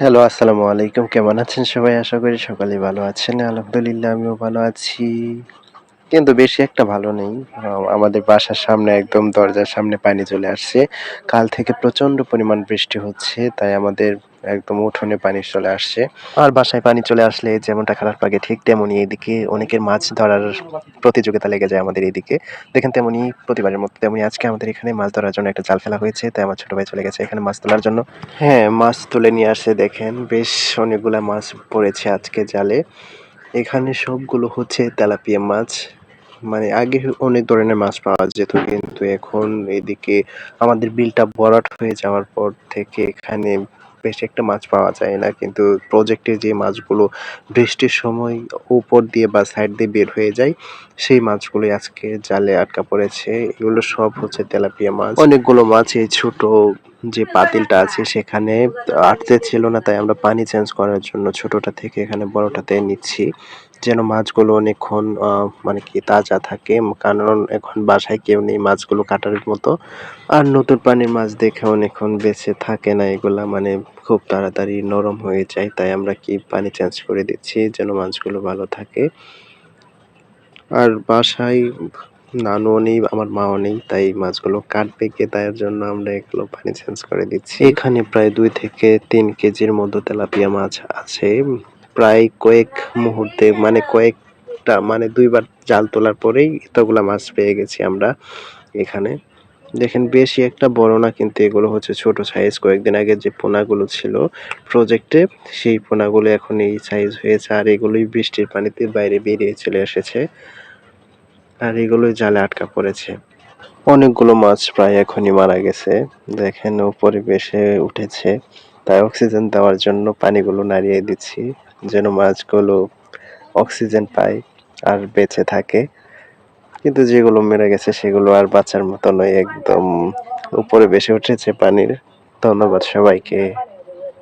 Hello আসসালামু আলাইকুম। কেমন আছেন সবাই? আশা করি সকালে ভালো আছেন। আলহামদুলিল্লাহ, আমিও ভালো আছি। কিন্তু বেশি একটা ভালো নেই। আমাদের বাসার সামনে একদম দরজার সামনে পানি চলে আসছে। কাল থেকে প্রচণ্ড পরিমাণ বৃষ্টি হচ্ছে, তাই আমাদের একদম উঠোনে পানি চলে আসছে। আর বাসায় পানি চলে আসলে যেমনটা খারাপ লাগে, ঠিক তেমনি এদিকে অনেকের মাছ ধরার প্রতিযোগিতা লেগে যায় আমাদের এদিকে। দেখেন তেমনি প্রতিবারের মতো তেমনি আজকে আমাদের এখানে মাছ ধরার জন্য একটা জাল ফেলা হয়েছে, তাই আমার ছোট ভাই চলে গেছে এখানে মাছ তোলার জন্য। হ্যাঁ মাছ তুলে নিয়ে আসে, দেখেন বেশ অনেকগুলা মাছ পড়েছে আজকে জালে। এখানে সবগুলো হচ্ছে তেলাপিয়া মাছ। মানে আগে অনেক ধরনের মাছ পাওয়া যেত, কিন্তু এখন এদিকে আমাদের বিলটা ভরাট হয়ে যাওয়ার পর থেকে এখানে বেশি একটা মাছ পাওয়া যায় না। কিন্তু প্রজেক্টে যে মাছগুলো বৃষ্টির সময় উপর দিয়ে বা সাইড দিয়ে বের হয়ে যায়, সেই মাছগুলোই আজকে জালে আটকা পড়েছে। এগুলো সব হচ্ছে তেলাপিয়া মাছ। অনেকগুলো মাছ, এই ছোট যে পাতিলটা আছে সেখানে আটতে ছিল না, তাই আমরা পানি চেঞ্জ করার জন্য ছোটটা থেকে এখানে বড়টাতে নিচ্ছি, যেন মাছগুলো অনেকক্ষণ মানে কি তাজা থাকে। কারণ এখন বাসায় কেউ নেই মাছগুলো কাটার মতো। আর নতুন পানির মাছ দেখে অনেকক্ষণ বেঁচে থাকে না এগুলা মানে খুব তাড়াতাড়ি নরম হয়ে যায়। তাই আমরা কি পানি চেঞ্জ করে দিচ্ছি, যেন মাছগুলো ভালো থাকে। আর বাসায় নানুও নেই, আমার মাও নেই, তাই মাছগুলো কাটবে কে, তাই জন্য আমরা এগুলো পানি চেঞ্জ করে দিচ্ছি। এখানে প্রায় দুই থেকে তিন কেজির মতো তেলাপিয়া মাছ আছে। প্রায় কয়েক মুহূর্তে মানে কয়েকটা মানে দুইবার জাল তোলার পরেই এতগুলা মাছ পেয়ে গেছি আমরা এখানে। দেখেন, বেশি একটা বড় না, কিন্তু এগুলো হচ্ছে ছোট সাইজ কয়েকদিন আগে যে পোনাগুলো ছিল প্রজেক্টে সেই পোনাগুলো এখন এই সাইজ হয়েছে, আর এগুলোই বৃষ্টির পানিতে বাইরে বেরিয়ে চলে এসেছে। আর এগুলোই জালে আটকা পড়েছে। অনেকগুলো মাছ প্রায় এখনই মারা গেছে। দেখেন, উপরে বেশে উঠেছে। তাই অক্সিজেন দেওয়ার জন্য পানিগুলো নাড়িয়ে দিচ্ছি, যেন মাছগুলো অক্সিজেন পায় আর বেঁচে থাকে। কিন্তু যেগুলো মেরে গেছে, সেগুলো আর বাঁচার মতো নয়, একদম উপরে বেশি উঠেছে পানির। ধন্যবাদ সবাইকে।